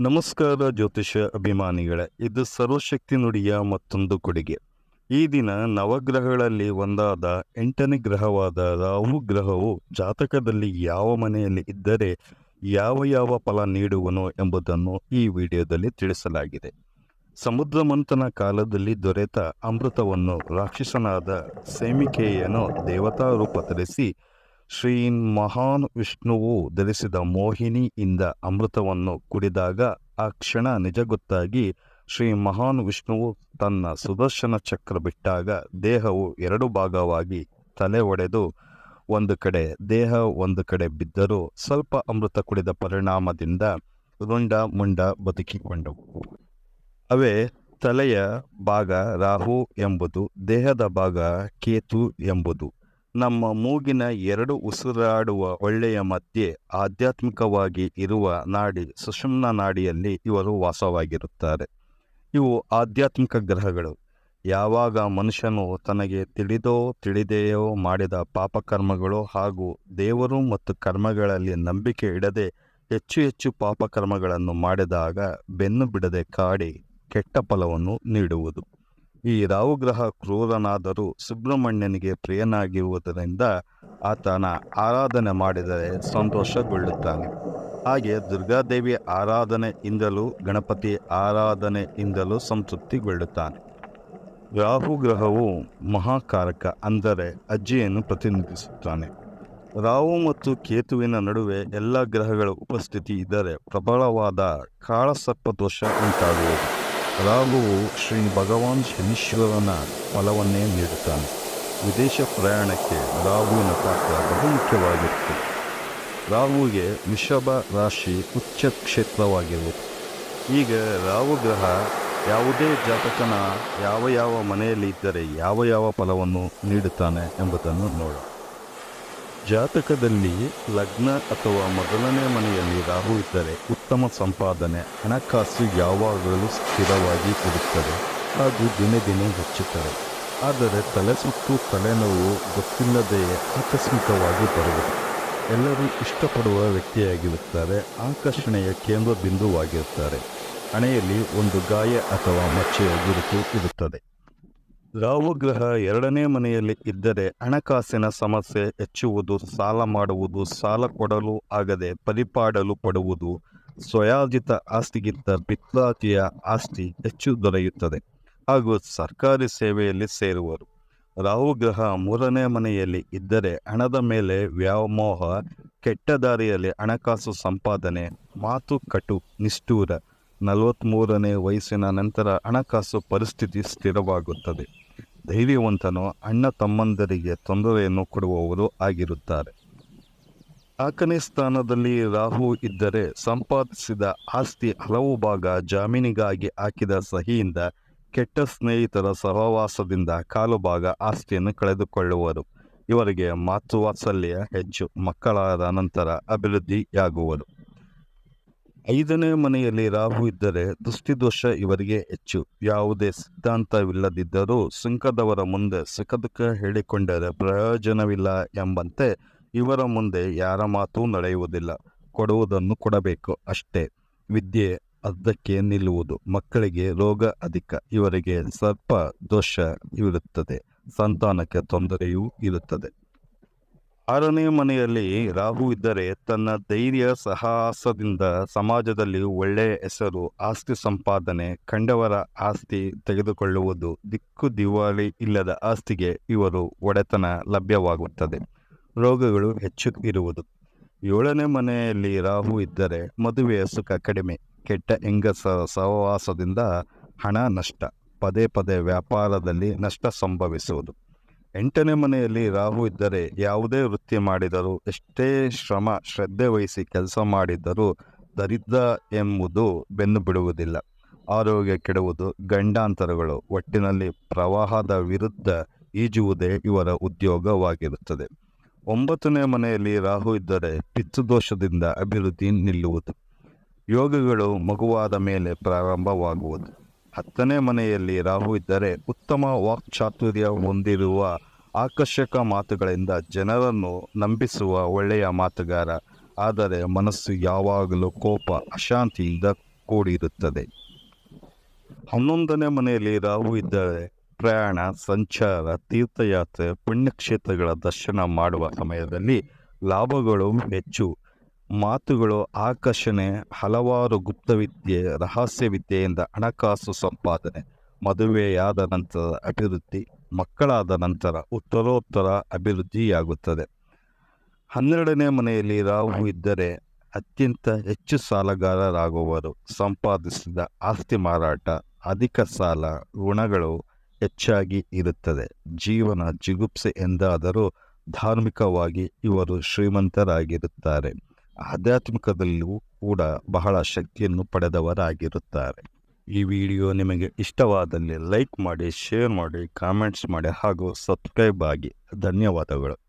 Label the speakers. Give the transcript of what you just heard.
Speaker 1: ನಮಸ್ಕಾರ ಜ್ಯೋತಿಷ ಅಭಿಮಾನಿಗಳೇ, ಇದು ಸರ್ವಶಕ್ತಿ ನುಡಿಯ ಮತ್ತೊಂದು ಕೊಡುಗೆ. ಈ ದಿನ ನವಗ್ರಹಗಳಲ್ಲಿ ಒಂದಾದ ಎಂಟನೇ ಗ್ರಹವಾದ ರಾಹು ಗ್ರಹವು ಜಾತಕದಲ್ಲಿ ಯಾವ ಮನೆಯಲ್ಲಿ ಇದ್ದರೆ ಯಾವ ಯಾವ ಫಲ ನೀಡುವನು ಎಂಬುದನ್ನು ಈ ವಿಡಿಯೋದಲ್ಲಿ ತಿಳಿಸಲಾಗಿದೆ. ಸಮುದ್ರ ಮಂಥನ ಕಾಲದಲ್ಲಿ ದೊರೆತ ಅಮೃತವನ್ನು ರಾಕ್ಷಸನಾದ ಸೇಮಿಕೆಯನ್ನು ದೇವತಾ ರೂಪ ಧರಿಸಿ ಶ್ರೀ ಮಹಾನ್ ವಿಷ್ಣುವು ಧರಿಸಿದ ಮೋಹಿನಿಯಿಂದ ಅಮೃತವನ್ನು ಕುಡಿದಾಗ ಆ ಕ್ಷಣ ನಿಜ ಗೊತ್ತಾಗಿ ಶ್ರೀ ಮಹಾನ್ ವಿಷ್ಣುವು ತನ್ನ ಸುದರ್ಶನ ಚಕ್ರ ಬಿಟ್ಟಾಗ ದೇಹವು ಎರಡು ಭಾಗವಾಗಿ ತಲೆ ಒಡೆದು ಒಂದು ಕಡೆ ದೇಹ, ಒಂದು ಕಡೆ ಬಿದ್ದರೂ ಸ್ವಲ್ಪ ಅಮೃತ ಕುಡಿದ ಪರಿಣಾಮದಿಂದ ರುಂಡ ಮುಂಡ ಬದುಕಿಕೊಂಡವು. ಅವೇ ತಲೆಯ ಭಾಗ ರಾಹು ಎಂಬುದು ದೇಹದ ಭಾಗ ಕೇತು ಎಂಬುದು. ನಮ್ಮ ಮೂಗಿನ ಎರಡು ಉಸಿರಾಡುವ ಒಳ್ಳೆಯ ಮಧ್ಯೆ ಆಧ್ಯಾತ್ಮಿಕವಾಗಿ ಇರುವ ನಾಡಿ, ಸುಷುಮ್ನ ನಾಡಿಯಲ್ಲಿ ಇವರು ವಾಸವಾಗಿರುತ್ತಾರೆ. ಇವು ಆಧ್ಯಾತ್ಮಿಕ ಗ್ರಹಗಳು. ಯಾವಾಗ ಮನುಷ್ಯನು ತನಗೆ ತಿಳಿದೋ, ತಿಳಿದೆಯೋ ಮಾಡಿದ ಪಾಪಕರ್ಮಗಳು ಹಾಗೂ ದೇವರು ಮತ್ತು ಕರ್ಮಗಳಲ್ಲಿ ನಂಬಿಕೆ ಇಡದೆ ಹೆಚ್ಚು ಹೆಚ್ಚು ಪಾಪಕರ್ಮಗಳನ್ನು ಮಾಡಿದಾಗ ಬೆನ್ನು ಬಿಡದೆ ಕಾಡಿ ಕೆಟ್ಟ ಫಲವನ್ನು ನೀಡುವುದು. ಈ ರಾಹುಗ್ರಹ ಕ್ರೂರನಾದರೂ ಸುಬ್ರಹ್ಮಣ್ಯನಿಗೆ ಪ್ರಿಯನಾಗಿರುವುದರಿಂದ ಆತನ ಆರಾಧನೆ ಮಾಡಿದರೆ ಸಂತೋಷಗೊಳ್ಳುತ್ತಾನೆ. ಹಾಗೆ ದುರ್ಗಾದೇವಿ ಆರಾಧನೆಯಿಂದಲೂ ಗಣಪತಿ ಆರಾಧನೆಯಿಂದಲೂ ಸಂತೃಪ್ತಿಗೊಳ್ಳುತ್ತಾನೆ. ರಾಹು ಗ್ರಹವು ಮಹಾಕಾರಕ ಅಂದರೆ ಅಜ್ಜಿಯನ್ನು ಪ್ರತಿನಿಧಿಸುತ್ತಾನೆ. ರಾಹು ಮತ್ತು ಕೇತುವಿನ ನಡುವೆ ಎಲ್ಲ ಗ್ರಹಗಳ ಉಪಸ್ಥಿತಿ ಇದ್ದರೆ ಪ್ರಬಲವಾದ ಕಾಳಸರ್ಪ ದೋಷ ಉಂಟಾಗುವುದು. ರಾಹುವು ಶ್ರೀ ಭಗವಾನ್ ಶನೀಶ್ವರನ ಫಲವನ್ನೇ ನೀಡುತ್ತಾನೆ. ವಿದೇಶ ಪ್ರಯಾಣಕ್ಕೆ ರಾಹುವಿನ ಪಾತ್ರ ಬಹುಮುಖ್ಯವಾಗಿರುತ್ತದೆ ರಾಹುವಿಗೆ ವೃಷಭ ರಾಶಿ ಉಚ್ಚ ಕ್ಷೇತ್ರವಾಗಿರುವುದು ಈಗ ರಾಹು ಗ್ರಹ ಯಾವುದೇ ಜಾತಕನ ಯಾವ ಯಾವ ಮನೆಯಲ್ಲಿ ಇದ್ದರೆ ಯಾವ ಯಾವ ಫಲವನ್ನು ನೀಡುತ್ತಾನೆ ಎಂಬುದನ್ನು ನೋಡೋಣ. ಜಾತಕದಲ್ಲಿ ಲಗ್ನ ಅಥವಾ ಮೊದಲನೇ ಮನೆಯಲ್ಲಿ ರಾಹು ಇದ್ದರೆ ಉತ್ತಮ ಸಂಪಾದನೆ, ಹಣಕಾಸು ಯಾವಾಗಲೂ ಸ್ಥಿರವಾಗಿ ಕೊಡುತ್ತದೆ ಹಾಗೂ ದಿನೇ ದಿನೇ ಹೆಚ್ಚುತ್ತದೆ. ಆದರೆ ತಲೆ ಸುತ್ತು, ತಲೆನೋವು ಗೊತ್ತಿಲ್ಲದೆಯೇ ಆಕಸ್ಮಿಕವಾಗಿ ಬರುವುದು. ಎಲ್ಲರೂ ಇಷ್ಟಪಡುವ ವ್ಯಕ್ತಿಯಾಗಿರುತ್ತಾರೆ, ಆಕರ್ಷಣೆಯ ಕೇಂದ್ರ ಬಿಂದುವಾಗಿರುತ್ತಾರೆ ಹಣೆಯಲ್ಲಿ ಒಂದು ಗಾಯ ಅಥವಾ ಮಚ್ಚೆಯ ಗುರುತು ಇರುತ್ತದೆ. ರಾಹುಗ್ರಹ ಎರಡನೇ ಮನೆಯಲ್ಲಿ ಇದ್ದರೆ ಹಣಕಾಸಿನ ಸಮಸ್ಯೆ ಹೆಚ್ಚುವುದು, ಸಾಲ ಮಾಡುವುದು, ಸಾಲ ಕೊಡಲು ಆಗದೆ ಪರಿಪಾಡಲು ಪಡುವುದು, ಸ್ವಯಾರ್ಜಿತ ಆಸ್ತಿಗಿಂತ ಪಿತ್ರಾತಿಯ ಆಸ್ತಿ ಹೆಚ್ಚು ದೊರೆಯುತ್ತದೆ ಹಾಗೂ ಸರ್ಕಾರಿ ಸೇವೆಯಲ್ಲಿ ಸೇರುವರು. ರಾಹುಗ್ರಹ ಮೂರನೇ ಮನೆಯಲ್ಲಿ ಇದ್ದರೆ ಹಣದ ಮೇಲೆ ವ್ಯಾಮೋಹ, ಕೆಟ್ಟ ದಾರಿಯಲ್ಲಿ ಹಣಕಾಸು ಸಂಪಾದನೆ, ಮಾತು ಕಟು, ನಿಷ್ಠೂರ. ನಲವತ್ತ್ಮೂರನೇ ವಯಸ್ಸಿನ ನಂತರ ಹಣಕಾಸು ಪರಿಸ್ಥಿತಿ ಸ್ಥಿರವಾಗುತ್ತದೆ. ಧೈರ್ಯವಂತನು ಅಣ್ಣ ತಮ್ಮಂದರಿಗೆ ತೊಂದರೆಯನ್ನು ಕೊಡುವವರು ಆಗಿರುತ್ತಾರೆ. ನಾಲ್ಕನೇ ಸ್ಥಾನದಲ್ಲಿ ರಾಹು ಇದ್ದರೆ ಸಂಪಾದಿಸಿದ ಆಸ್ತಿ ಹಲವು ಭಾಗ ಜಾಮೀನಿಗಾಗಿ ಹಾಕಿದ ಸಹಿಯಿಂದ ಕೆಟ್ಟ ಸ್ನೇಹಿತರ ಸಹವಾಸದಿಂದ ಕಾಲು ಭಾಗ ಆಸ್ತಿಯನ್ನು ಕಳೆದುಕೊಳ್ಳುವರು. ಇವರಿಗೆ ಮಾತೃವಾತ್ಸಲ್ಯ ಹೆಚ್ಚು ಮಕ್ಕಳಾದ ನಂತರ ಅಭಿವೃದ್ಧಿಯಾಗುವರು. ಐದನೇ ಮನೆಯಲ್ಲಿ ರಾಹು ಇದ್ದರೆ ದೃಷ್ಟಿದೋಷ ಇವರಿಗೆ ಹೆಚ್ಚು. ಯಾವುದೇ ಸಿದ್ಧಾಂತವಿಲ್ಲದಿದ್ದರೂ ಸುಂಕದವರ ಮುಂದೆ ಸುಖದುಃಖ ಹೇಳಿಕೊಂಡರೆ ಪ್ರಯೋಜನವಿಲ್ಲ ಎಂಬಂತೆ ಇವರ ಮುಂದೆ ಯಾರ ಮಾತೂ ನಡೆಯುವುದಿಲ್ಲ. ಕೊಡುವುದನ್ನು ಕೊಡಬೇಕು ಅಷ್ಟೇ. ವಿದ್ಯೆ ಅರ್ಧಕ್ಕೆ ನಿಲ್ಲುವುದು ಮಕ್ಕಳಿಗೆ ರೋಗ ಅಧಿಕ. ಇವರಿಗೆ ಸರ್ಪ ದೋಷ ಇರುತ್ತದೆ. ಸಂತಾನಕ್ಕೆ ತೊಂದರೆಯೂ ಇರುತ್ತದೆ. ಆರನೇ ಮನೆಯಲ್ಲಿ ರಾಹು ಇದ್ದರೆ ತನ್ನ ಧೈರ್ಯ ಸಾಹಸದಿಂದ ಸಮಾಜದಲ್ಲಿ ಒಳ್ಳೆಯ ಹೆಸರು, ಆಸ್ತಿ ಸಂಪಾದನೆ, ಕಂಡವರ ಆಸ್ತಿ ತೆಗೆದುಕೊಳ್ಳುವುದು ದಿಕ್ಕು ದಿವಾಳಿ ಇಲ್ಲದ ಆಸ್ತಿಗೆ ಇವರು ಒಡೆತನ ಲಭ್ಯವಾಗುತ್ತದೆ. ರೋಗಗಳು ಹೆಚ್ಚು ಇರುವುದು. ಏಳನೇ ಮನೆಯಲ್ಲಿ ರಾಹು ಇದ್ದರೆ ಮದುವೆಯ ಸುಖ ಕಡಿಮೆ, ಕೆಟ್ಟ ಹೆಂಗಸ ಸಹವಾಸದಿಂದ ಹಣ ನಷ್ಟ, ಪದೇ ಪದೇ ವ್ಯಾಪಾರದಲ್ಲಿ ನಷ್ಟ ಸಂಭವಿಸುವುದು. ಎಂಟನೇ ಮನೆಯಲ್ಲಿ ರಾಹು ಇದ್ದರೆ ಯಾವುದೇ ವೃತ್ತಿ ಮಾಡಿದರೂ ಎಷ್ಟೇ ಶ್ರಮ, ಶ್ರದ್ಧೆ ವಹಿಸಿ ಕೆಲಸ ಮಾಡಿದ್ದರೂ ದರಿದ್ರ ಎಂಬುದು ಬೆನ್ನು ಬಿಡುವುದಿಲ್ಲ. ಆರೋಗ್ಯ ಕೆಡುವುದು ಗಂಡಾಂತರಗಳು. ಒಟ್ಟಿನಲ್ಲಿ ಪ್ರವಾಹದ ವಿರುದ್ಧ ಈಜುವುದೇ ಇವರ ಉದ್ಯೋಗವಾಗಿರುತ್ತದೆ. ಒಂಬತ್ತನೇ ಮನೆಯಲ್ಲಿ ರಾಹು ಇದ್ದರೆ ಪಿತೃದೋಷದಿಂದ ಅಭಿವೃದ್ಧಿ ನಿಲ್ಲುವುದು. ಯೋಗಗಳು ಮಗುವಾದ ಮೇಲೆ ಪ್ರಾರಂಭವಾಗುವುದು. ಹತ್ತನೇ ಮನೆಯಲ್ಲಿ ರಾಹು ಇದ್ದರೆ ಉತ್ತಮ ವಾಕ್ಚಾತುರ್ಯ ಹೊಂದಿರುವ ಆಕರ್ಷಕ ಮಾತುಗಳಿಂದ ಜನರನ್ನು ನಂಬಿಸುವ ಒಳ್ಳೆಯ ಮಾತುಗಾರ. ಆದರೆ ಮನಸ್ಸು ಯಾವಾಗಲೂ ಕೋಪ, ಅಶಾಂತಿಯಿಂದ ಕೂಡಿರುತ್ತದೆ. ಹನ್ನೊಂದನೇ ಮನೆಯಲ್ಲಿ ರಾಹು ಇದ್ದರೆ ಪ್ರಯಾಣ, ಸಂಚಾರ, ತೀರ್ಥಯಾತ್ರೆ, ಪುಣ್ಯಕ್ಷೇತ್ರಗಳ ದರ್ಶನ ಮಾಡುವ ಸಮಯದಲ್ಲಿ ಲಾಭಗಳು ಹೆಚ್ಚು. ಮಾತುಗಳು ಆಕರ್ಷಣೆ, ಹಲವಾರು ಗುಪ್ತವಿದ್ಯೆ ರಹಸ್ಯ ವಿದ್ಯೆಯಿಂದ ಹಣಕಾಸು ಸಂಪಾದನೆ, ಮದುವೆಯಾದ ನಂತರ ಅಭಿವೃದ್ಧಿ, ಮಕ್ಕಳಾದ ನಂತರ ಉತ್ತರೋತ್ತರ ಅಭಿವೃದ್ಧಿಯಾಗುತ್ತದೆ. ಹನ್ನೆರಡನೇ ಮನೆಯಲ್ಲಿ ರಾಹು ಇದ್ದರೆ ಅತ್ಯಂತ ಹೆಚ್ಚು ಸಾಲಗಾರರಾಗುವರು. ಸಂಪಾದಿಸಿದ ಆಸ್ತಿ ಮಾರಾಟ, ಅಧಿಕ ಸಾಲ, ಋಣಗಳು ಹೆಚ್ಚಾಗಿ ಇರುತ್ತದೆ. ಜೀವನ ಜಿಗುಪ್ಸೆ ಎಂದಾದರೂ ಧಾರ್ಮಿಕವಾಗಿ ಇವರು ಶ್ರೀಮಂತರಾಗಿರುತ್ತಾರೆ. ಆಧ್ಯಾತ್ಮಿಕದಲ್ಲೂ ಕೂಡ ಬಹಳ ಶಕ್ತಿಯನ್ನು ಪಡೆದವರಾಗಿರುತ್ತಾರೆ. ಈ ವಿಡಿಯೋ ನಿಮಗೆ ಇಷ್ಟವಾದಲ್ಲಿ ಲೈಕ್ ಮಾಡಿ, ಶೇರ್ ಮಾಡಿ, ಕಾಮೆಂಟ್ಸ್ ಮಾಡಿ ಹಾಗೂ ಸಬ್ಸ್ಕ್ರೈಬ್ ಆಗಿ. ಧನ್ಯವಾದಗಳು.